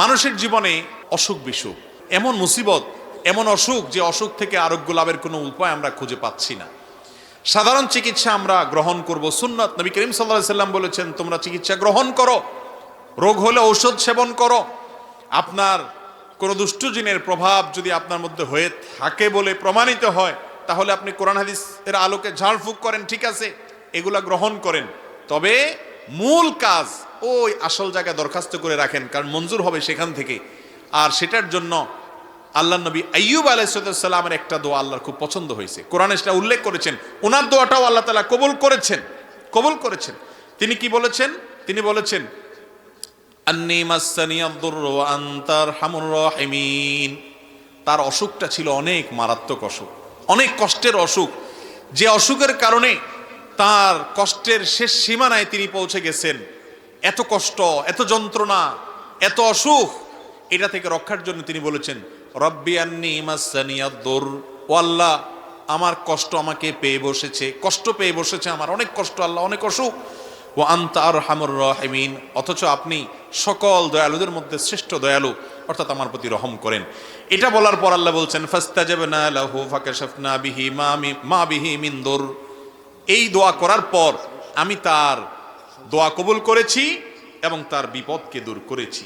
মানুষের জীবনে অসুখ বিসুখ, এমন মুসিবত, এমন অসুখ যে অসুখ থেকে আরোগ্য লাভের কোনো উপায় আমরা খুঁজে পাচ্ছি না। সাধারণ চিকিৎসা আমরা গ্রহণ করব সুন্নত। নবী করিম সাল্লাহ সাল্লাম বলেছেন, তোমরা চিকিৎসা গ্রহণ করো, রোগ হলে ঔষধ সেবন করো। আপনার কোনো দুষ্টজিনের প্রভাব যদি আপনার মধ্যে হয়ে থাকে বলে প্রমাণিত হয়, তাহলে আপনি কোরআন হাদিস এর আলোকে ঝাড়ফুঁক করেন, ঠিক আছে, এগুলা গ্রহণ করেন। তবে মূল কাজ ওই আসল জায়গায় দরখাস্ত করে রাখেন, কারণ মঞ্জুর হবে সেখান থেকে। আর সেটার জন্য আল্লাহ নবী আইয়ুব আলাইসাল্লামের একটা দোয়া আল্লাহর খুব পছন্দ হয়েছে। কোরআনে সেটা উল্লেখ করেছেন, ওনার দোয়াটাও আল্লাহ তালা কবুল করেছেন কবুল করেছেন। তিনি কি বলেছেন? তিনি বলেছেন রাহিমিন। তার অসুখটা ছিল অনেক মারাত্মক অসুখ, অনেক কষ্টের অসুখ। যে অসুখের কারণে তার কষ্টের শেষ সীমানায় তিনি পৌঁছে গেছেন। এত কষ্ট, এত যন্ত্রণা, এত অসুখ, এটা থেকে রক্ষার জন্য তিনি বলেছেন, রব্বি আন্নি মাসানিয়াদুর ও আল্লাহ, আমার কষ্ট আমাকে পেয়ে বসেছে, কষ্ট পেয়ে বসেছে আমার, অনেক কষ্ট, আল্লাহ অনেক অসুখ। ও আন্তা হামুর রহিমিন, অথচ আপনি সকল দয়ালুদের মধ্যে শ্রেষ্ঠ দয়ালু, অর্থাৎ আমার প্রতি রহম করেন। এটা বলার পর আল্লাহ বলছেন, ফাস্তাজাবনা লাহু ফাকাশাফনা বিহি মা বিহি মিন দুর। এই দোয়া করার পর আমি তার দোয়া কবুল করেছি এবং তার বিপদকে দূর করেছি।